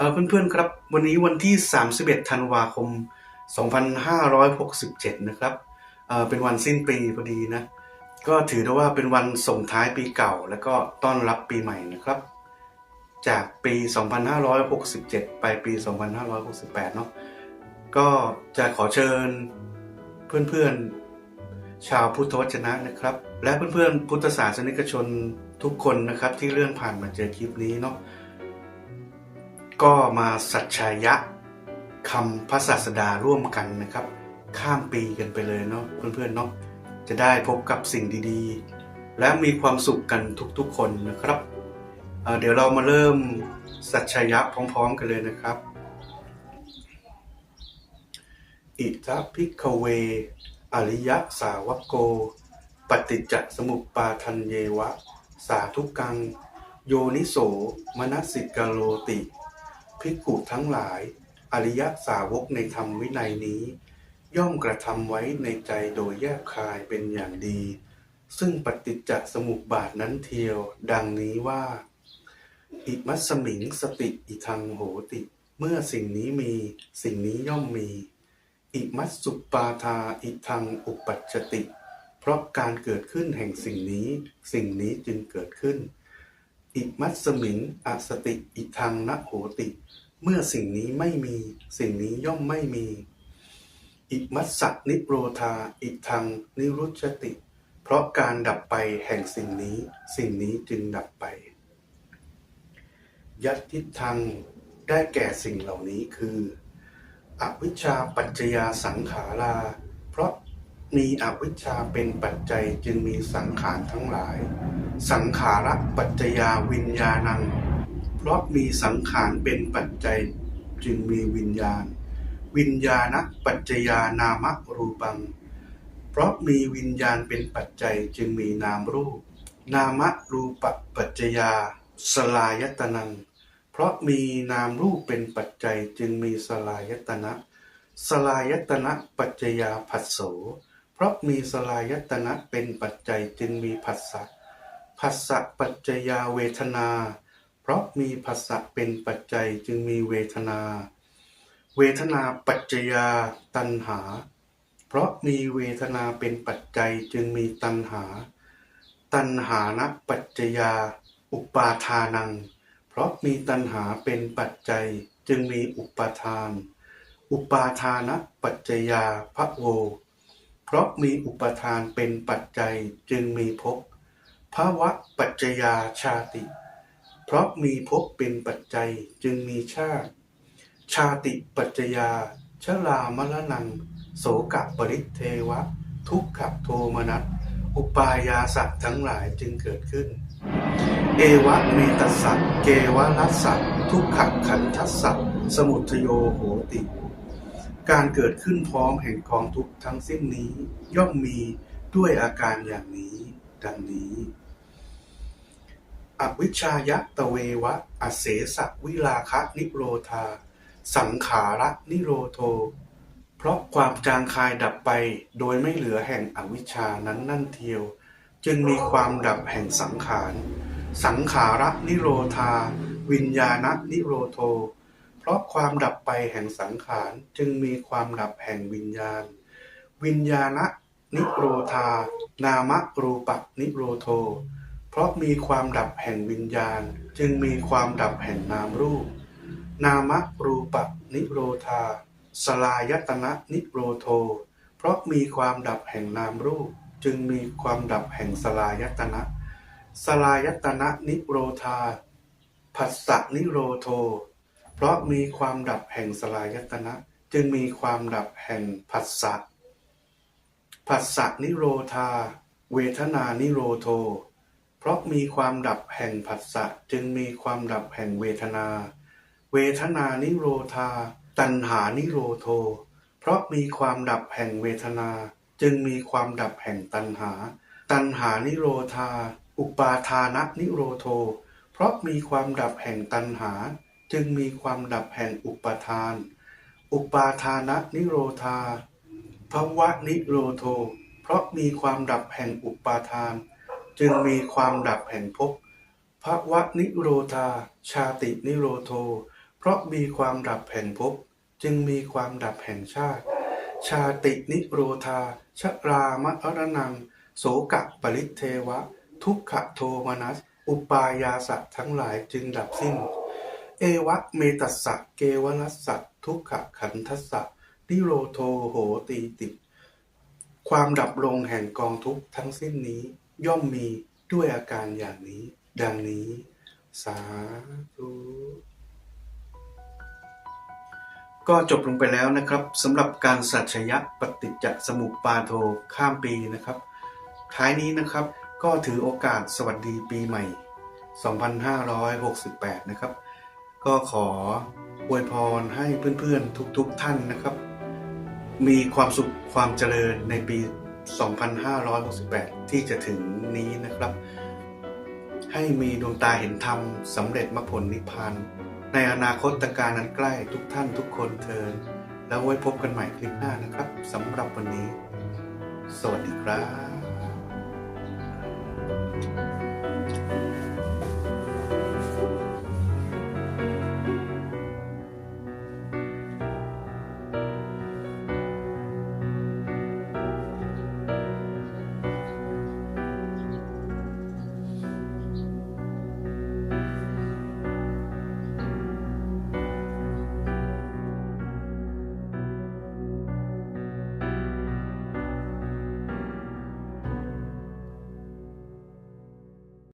เพื่อนๆครับ วันนี้วันที่ 31 ธันวาคม 2567 นะครับเเป็นวันสิ้นปีพอดีนะ ก็ถือได้ว่าเป็นวันส่งท้ายปีเก่า แล้วก็ต้อนรับปีใหม่นะครับ จากปี 2567 ไปปี 2568 เนาะก็จะขอเชิญเพื่อนๆ ชาวพุทธวจนะนะครับ และเพื่อนๆ พุทธศาสนิกชนทุกคนนะครับที่เลื่อนผ่านมาเจอคลิปนี้เนาะ ก็มาสัจชายะคำพระศาสดาร่วมกันนะครับ ข้ามปีกันไปเลยเนาะเพื่อนๆเนาะจะได้พบกับสิ่งดีๆ และมีความสุขกันทุกๆคนนะครับเเดี๋ยวเรามาเริ่มสัจชายะพร้อมๆกันเลยนะครับ อิทัพิกเว อริยะสาวโก ปฏิจจสมุปปาทันเยวะ สาธุกัง โยนิโสมนสิกาโลติ ภิกขุทั้งหลาย อริยสาวกในธรรมวินัยนี้ ย่อมกระทำไว้ในใจโดยแยบคายเป็นอย่างดี ซึ่งปฏิจจสมุปบาทนั้นเทียว ดังนี้ว่า อิมัสมิงสติอิทังโหติ เมื่อสิ่งนี้มีสิ่งนี้ย่อมมี อิมัสสุปาทาอิทังอุปัชชติ เพราะการเกิดขึ้นแห่งสิ่งนี้ สิ่งนี้จึงเกิดขึ้น อิมัสมิงอสติอิทังนะโหติ เมื่อสิ่งนี้ไม่มี สิ่งนี้ย่อมไม่มี อิมัสสนิโรธา อิทังนิรุชติ เพราะการดับไปแห่งสิ่งนี้ สิ่งนี้จึงดับไป ยัตทิทังได้แก่สิ่งเหล่านี้คือ อวิชชาปัจจยาสังขารา เพราะ มีอวิชชาเป็นปัจจัยจึงมีสังขารทั้งหลาย สังขาระปัจจยาวิญญาณัง เพราะมีสังขารเป็นปัจจัยจึงมีวิญญาณ วิญญาณปัจจยานามรูปัง เพราะมีวิญญาณเป็นปัจจัยจึงมีนามรูป นามรูปปัจจยาสลายตนัง เพราะมีนามรูปเป็นปัจจัยจึงมีสลายตนะ สลายตนะปัจจยาผัสโส ราะมีสลายตนะเป็นปัจจัยจึงมีผัสสะผัสสะปัจจยาเวทนา เพราะมีผัสสะเป็นปัจจัยจึงมีเวทนา เวทนาปัจจยาตัณหา เพราะมีเวทนาเป็นปัจจัยจึงมีตัณหา ตัณหานะปัจจยา อุปาทานัง เพราะมีตัณหาเป็นปัจจัยจึงมีอุปาทาน อุปาทานะปัจจยาภโว เพราะมีอุปทานเป็นปัจจัยจึงมีภพภาวะปัจจยาชาติ เพราะมีภพเป็นปัจจัยจึงมีชาติ ชาติปัจจยาชรามรณัง โสกะปริเทวะ ทุกขโทมนัสอุปายาสัตว์ทั้งหลายจึงเกิดขึ้น เอวะเมตัสสะเกวะรัสสะทุกขขันทัสสะสมุทโยโหติ การเกิดขึ้นพร้อมแห่งกองทุกข์ทั้งสิ้นนี้ ย่อมมีด้วยอาการอย่างนี้ ดังนี้อวิชายะตะเววะ อเสสะวิลาคะนิโรธา สังขาระนิโรโท เพราะความจางคายดับไปโดยไม่เหลือแห่งอวิชานั้นนั่นเทียว จึงมีความดับแห่งสังขาร สังขาระนิโรธา วิญญาณนิโรโท เพราะความดับไปแห่งสังขารจึงมีความดับแห่งวิญญาณ วิญญาณนิโรธา นามรูปะนิโรโท เพราะมีความดับแห่งวิญญาณ จึงมีความดับแห่งนามรูป นามรูปะนิโรธา สลายตนะนิโรโท เพราะมีความดับแห่งนามรูป จึงมีความดับแห่งสลายตนะ สลายตนะนิโรธา ผัสสะนิโรโท เพราะมีความดับแห่งสลายตนะ จึงมีความดับแห่งผัสสะผัสสะนิโรธา เวทนานิโรโท เพราะมีความดับแห่งผัสสะจึงมีความดับแห่งเวทนา เวทนานิโรธา ตัณหานิโรโท เพราะมีความดับแห่งเวทนา จึงมีความดับแห่งตัณหา ตัณหานิโรธา อุปาทานนิโรโท เพราะมีความดับแห่งตัณหา จึงมีความดับแห่งอุปาทาน อุปาทานนิโรธาภวะนิโรโท เพราะมีความดับแห่งอุปาทาน จึงมีความดับแห่งภพภวะนิโรธา ชาตินิโรโท เพราะมีความดับแห่งภพจึงมีความดับแห่งชาติ ชาตินิโรธา ชรามะรนัง โสกะปริเทวะ ทุกขโทมนัส อุปายาสะทั้งหลายจึงดับสิ้น เอวะเมตัสสะเกวลัสสะทุกขขันทัสสะนิโรโทโหตีติ ความดับลงแห่งกองทุกทั้งสิ้นนี้ย่อมมีด้วยอาการอย่างนี้ ดังนี้ สาธุก็จบลงไปแล้วนะครับสำหรับการสัจยะปฏิจจสมุปบาโทข้ามปีนะครับ ท้ายนี้นะครับก็ถือโอกาสสวัสดีปีใหม่ 2568 นะครับ ก็ขออวยพรให้เพื่อนๆ ทุกๆท่านนะครับ มีความสุขความเจริญในปี 2568 ที่จะถึงนี้นะครับ ให้มีดวงตาเห็นธรรมสำเร็จมรรคผลนิพพานในอนาคตการนั้นใกล้ทุกท่านทุกคนเทินแล้วไว้พบกันใหม่คลิปหน้านะครับสำหรับวันนี้ สวัสดีครับ